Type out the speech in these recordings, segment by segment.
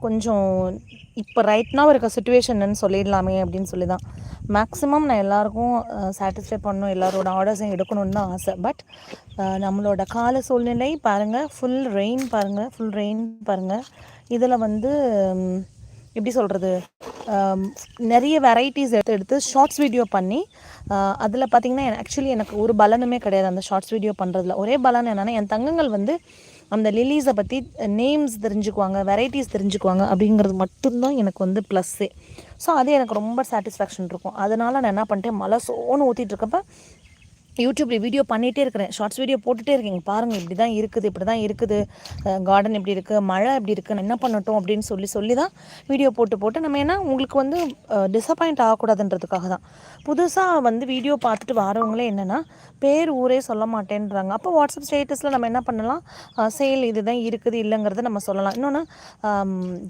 கொஞ்சம் இப்போ ரைட்னா இருக்க சுச்சுவேஷன்னு சொல்லிடலாமே அப்படின்னு சொல்லி தான் மேக்ஸிமம் நான் எல்லாருக்கும் சாட்டிஸ்ஃபை பண்ணணும் எல்லாரோட ஆர்டர்ஸையும் எடுக்கணும்னு தான் ஆசை. பட் நம்மளோட கால சூழ்நிலை பாருங்கள் ஃபுல் ரெயின் பாருங்கள் ஃபுல் ரெயின் பாருங்கள் இதில் வந்து எப்படி சொல்கிறது நிறைய வெரைட்டிஸ் எடுத்து எடுத்து ஷார்ட்ஸ் வீடியோ பண்ணி அதில் பார்த்தீங்கன்னா ஆக்சுவலி எனக்கு ஒரு பலனுமே கிடையாது அந்த ஷார்ட்ஸ் வீடியோ பண்ணுறதுல ஒரே பலன் என்னென்னா என் தங்கங்கள் வந்து அந்த லில்லிஸை பற்றி நேம்ஸ் தெரிஞ்சுக்குவாங்க வெரைட்டிஸ் தெரிஞ்சுக்குவாங்க அப்படிங்கிறது மட்டும்தான் எனக்கு வந்து ப்ளஸ்ஸே ஸோ அது எனக்கு ரொம்ப சாட்டிஸ்ஃபேக்ஷன் இருக்கும். அதனால் நான் என்ன பண்ணிட்டேன் மழை சோன்னு ஊற்றிட்டு இருக்கப்ப யூடியூப்ல வீடியோ பண்ணிகிட்டே இருக்கிறேன். ஷார்ட்ஸ் வீடியோ போட்டுகிட்டே இருக்கேன். பாருங்கள் இப்படி தான் இருக்குது இப்படி தான் இருக்குது கார்டன் இப்படி இருக்குது மழை இப்படி இருக்குது நான் என்ன பண்ணட்டும் அப்படின்னு சொல்லி சொல்லி தான் வீடியோ போட்டு போட்டு நம்ம ஏன்னா உங்களுக்கு வந்து டிசப்பாயிண்ட் ஆகக்கூடாதுன்றதுக்காக தான். புதுசாக வந்து வீடியோ பார்த்துட்டு வரவங்களே என்னென்னா பேர் ஊரே சொல்ல மாட்டேன்றாங்க. அப்போ வாட்ஸ்அப் ஸ்டேட்டஸில் நம்ம என்ன பண்ணலாம்? சேல் இது தான் இருக்குது இல்லைங்கிறத நம்ம சொல்லலாம். இன்னொன்று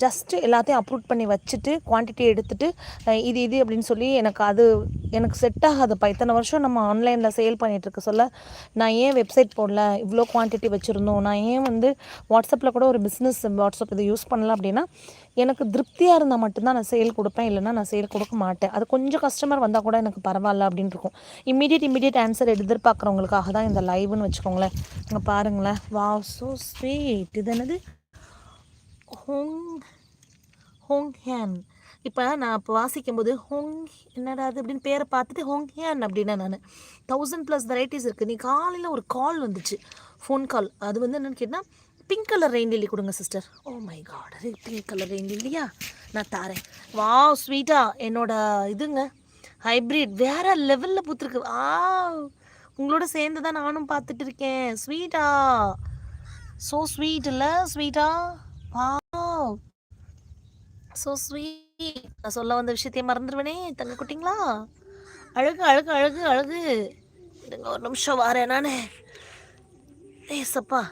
ஜஸ்ட்டு எல்லாத்தையும் அப்ரூவ் பண்ணி வச்சுட்டு குவான்டிட்டி எடுத்துட்டு இது இது அப்படின்னு சொல்லி எனக்கு அது எனக்கு செட் ஆகாதுப்பா இத்தனை வருஷம் நம்ம ஆன்லைனில் சேல் பண்ணிட்டு பண்ணிகிட்ருக்க சொல்ல நான் ஏன் வெப்சைட் போடல? இவ்வளோ குவான்டிட்டி வச்சுருந்தோம். நான் ஏன் வந்து வாட்ஸ்அப்பில் கூட ஒரு பிஸ்னஸ் வாட்ஸ்அப் இதை யூஸ் பண்ணல அப்படின்னா எனக்கு திருப்தியாக இருந்தால் மட்டும்தான் நான் சேல் கொடுப்பேன். இல்லைன்னா நான் சேல் கொடுக்க மாட்டேன். அது கொஞ்சம் கஸ்டமர் வந்தால் கூட எனக்கு பரவாயில்ல அப்படின்னு இருக்கும். இம்மிடியட் இம்மிடியட் ஆன்சர் எதிர்பார்க்குறவங்களுக்காக தான் இந்த லைவ்னு வச்சுக்கோங்களேன். இங்கே பாருங்களேன். வா ஸோ ஸ்வீட் இது என்னது? ஹோங் ஹோங் ஹேன் இப்போ நான் இப்போ வாசிக்கும்போது ஹோங் என்னடா அது அப்படின்னு பேரை பார்த்துட்டு ஹோங் ஹேன் அப்படின்னா நான். தௌசண்ட் ப்ளஸ் வெரைட்டிஸ் இருக்குது நீ காலையில் ஒரு கால் வந்துச்சு. ஃபோன் கால் அது வந்து என்னென்னு கேட்டால் பிங்க் கலர் ரெயின் லில்லி கொடுங்க சிஸ்டர் ஓ மை காட் அது பிங்க் கலர் ரெயின் லில்லியா நான் தாரேன். வா ஸ்வீட்டா என்னோட இதுங்க ஹைப்ரிட் வேற லெவலில் பூத்துருக்கு. ஆ உங்களோட சேர்ந்து தான் நானும் பார்த்துட்டு இருக்கேன். ஸ்வீட்டா ஸோ ஸ்வீட் இல்லை ஸ்வீட்டா வா ஸோ ஸ்வீட் நான் சொல்ல வந்த விஷயத்தையே மறந்துடுவேனே தங்க குட்டிங்களா? அழகு அழகு அழகு அழகு. இருங்க ஒரு நிமிஷம் வரேன் நான். ஏ சப்பா.